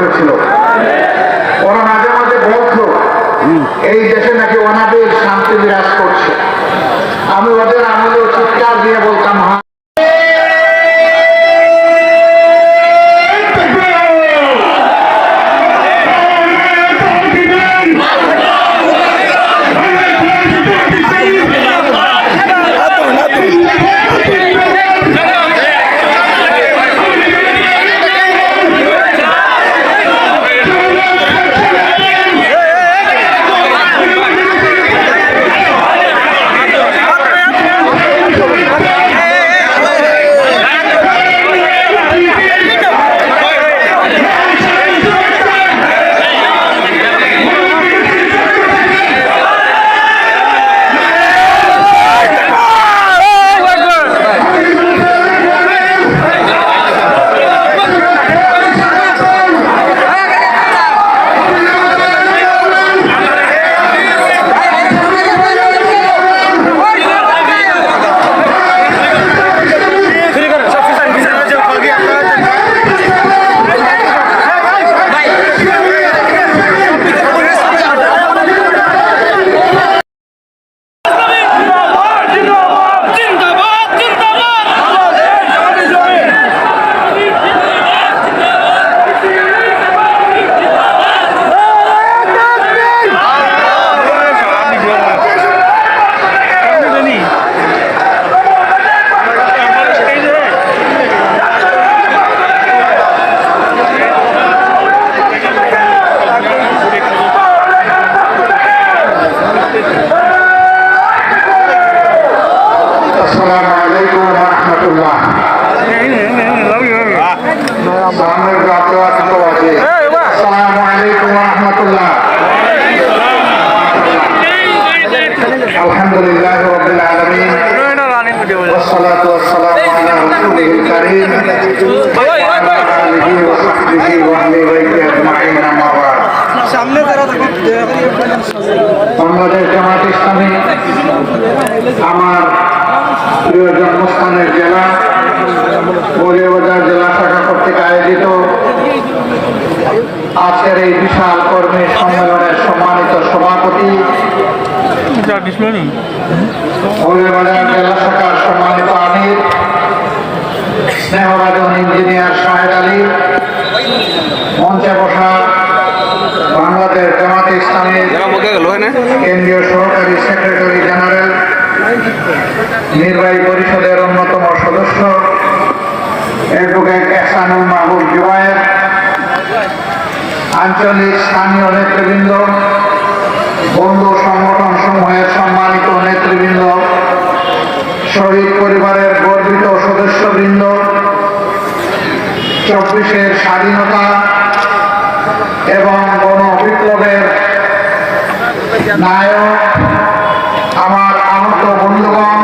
করেছিল। আলহামদুলিল্লাহ রবিল আলমিন والصلاة والسلام على رسوله الكريم وعلى آله وصحبه وأهل بيته أجمعين أما بعد বাংলাদেশ জামাত ইসলামী আমার প্রিয় জন্মস্থানের জেলা মৌলিয়াবাজার জেলা শাখা কর্তৃক আয়োজিত আজকের এই বিশাল কর্মী সম্মেলনের সম্মানিত সভাপতি ইঞ্জিনিয়ার শাহেদ আলী বাংলাদেশ জামাত ইসলামী কেন্দ্রীয় সেক্রেটারি জেনারেল, নির্বাহী পরিষদের অন্যতম সদস্য অ্যাডভোকেট এহসানুল মাহবুব জুবায়ের, আঞ্চলিক স্থানীয় নেতৃবৃন্দ, বন্ধু সমূহের সম্মানিত নেতৃবৃন্দ, শহীদ পরিবারের গর্বিত সদস্যবৃন্দ, চব্বিশের স্বাধীনতা এবং গণ বিপ্লবের নায়ক আমার আহত বন্ধুগণ,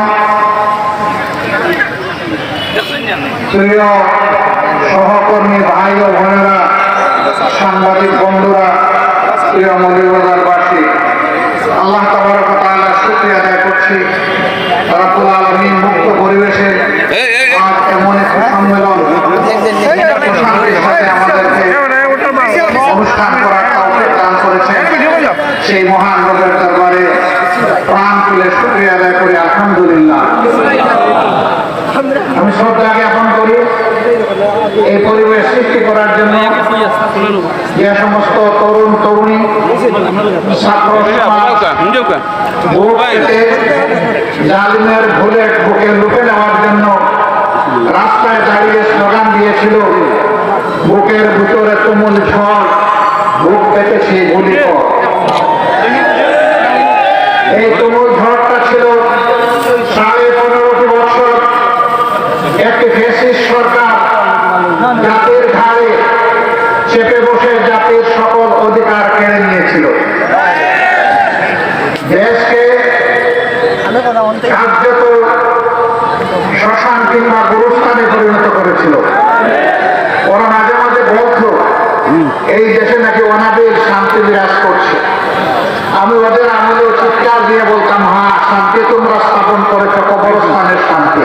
প্রিয় সহকর্মী ভাই ও বোনেরা, সাংবাদিক বন্ধুরা, প্রিয় মৌলিবাজারবাসী আল্লাহ শুকরিয়া আদায় করছি আলামিন মুক্ত পরিবেশে আজ এমন একটি সম্মেলন প্রশান্তির সাথে আমাদেরকে অনুষ্ঠান করার তৌফিক দান করেছেন সেই মহান রবের দরবারে প্রাণ তুলে শুক্রিয়া আদায় করি আলহামদুলিল্লাহ আমি শ্রদ্ধা জ্ঞাপন করি এই পরিবেশ সৃষ্টি করার জন্য যে সমস্ত তরুণ তরুণী ছাত্র বুকে লুকে নেওয়ার জন্য রাস্তায় দাঁড়িয়ে স্লোগান দিয়েছিল, বুকের ভিতরে তুমুল ঝড়, বুক পেতেছি গুলি। এই তুমুল ঝড়টা দেশকে কার্যত শ্মশান কিংবা গুরুস্থানে পরিণত করেছিল। ওরা মাঝে মাঝে বলতো এই দেশে নাকি অনাবিল শান্তি বিরাজ করছে। আমি ওদের আমলে চিৎকার দিয়ে বলতাম হ্যাঁ শান্তি তোমরা স্থাপন করেছ কবরস্থানের সামনে